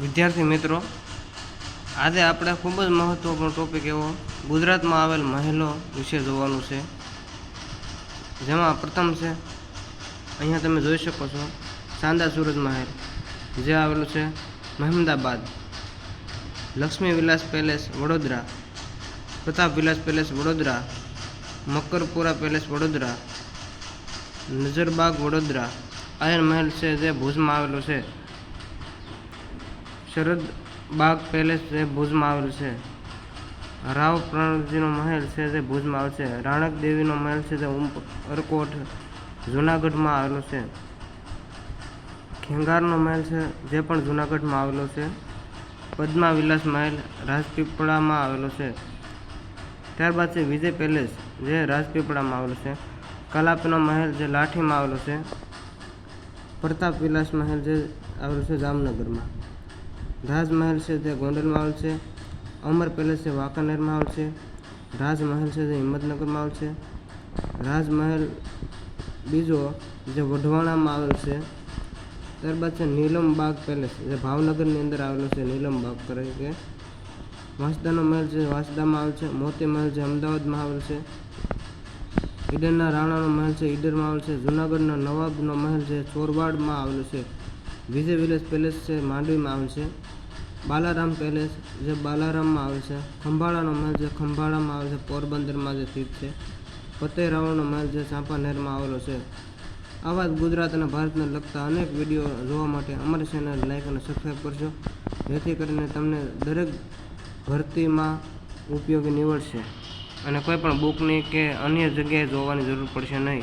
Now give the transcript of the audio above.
વિદ્યાર્થી મિત્રો, આજે આપણે ખૂબ જ મહત્વપૂર્ણ ટોપિક એવો ગુજરાતમાં આવેલ મહેલો વિશે જોવાનું છે. જેમાં પ્રથમ છે, અહીંયા તમે જોઈ શકો છો, સાંદા સુરજ મહેલ, જે આવેલું છે Mehmedabad. Laxmi Vilas palace Vadodara, Pratap Vilas palace Vadodara, Makarpura palace Vadodara, Nazarbaug Vadodara Aina Mahal છે જે ભુજમાં આવેલો છે. શરદ બાગ પેલેસ જે ભુજમાં આવેલું છે. રાવ પ્રણવજીનો મહેલ છે જે ભુજમાં આવેલ છે. રાણક દેવીનો મહેલ છે જે અરકોટ, જુનાગઢમાં આવેલો છે. ખેંગારનો મહેલ છે જે પણ જુનાગઢમાં આવેલો છે. પદ્મા વિલાસ મહેલ રાજપીપળામાં આવેલો છે. ત્યારબાદ છે વિજય પેલેસ જે રાજપીપળામાં આવેલો છે. કલાપનો મહેલ જે લાઠીમાં આવેલો છે. પ્રતાપ વિલાસ મહેલ જે આવેલો છે જામનગરમાં. રાજમહેલ છે તે ગોંડલમાં આવેલ છે. અમર પેલેસ છે, વાંકાનેરમાં આવેલ છે. રાજમહેલ છે તે હિંમતનગરમાં આવેલ છે. રાજમહેલ બીજો જે વઢવાણામાં આવેલ છે, ત્યારબાદ છે નીલમ બાગ પેલેસ. જે ભાવનગરની અંદર આવેલો છે નીલમ બાગ તરીકે વાંસદાનો મહેલ છે, વાંસદામાં આવેલ છે. મોતી મહેલ છે, અમદાવાદમાં આવેલ છે. ઈડરના રાણાનો મહેલ છે, ઈડરમાં આવેલ છે. જૂનાગઢનો નવાબનો મહેલ છે, ચોરવાડમાં આવેલો છે. વિજય વિલેજ પેલેસ છે, માંડવીમાં આવે છે. બાલારામ પેલેસ, જે બાલારામમાં આવે છે. ખંભાળાનો મહેલ જે ખંભાળામાં આવે છે, પોરબંદરમાં જે સ્થિત છે. ફતેહ રાવણનો મહેલ જે ચાંપાનેરમાં આવેલો છે. આવા જ ગુજરાત અને ભારતને લગતા અનેક વીડિયો જોવા માટે અમારી ચેનલ લાઈક અને સબસ્ક્રાઈબ કરજો. જેથી કરીને તમને દરેક ભરતીમાં ઉપયોગી નીવડશે. અને કોઈ પણ બુકની કે અન્ય જગ્યાએ જોવાની જરૂર પડશે નહીં.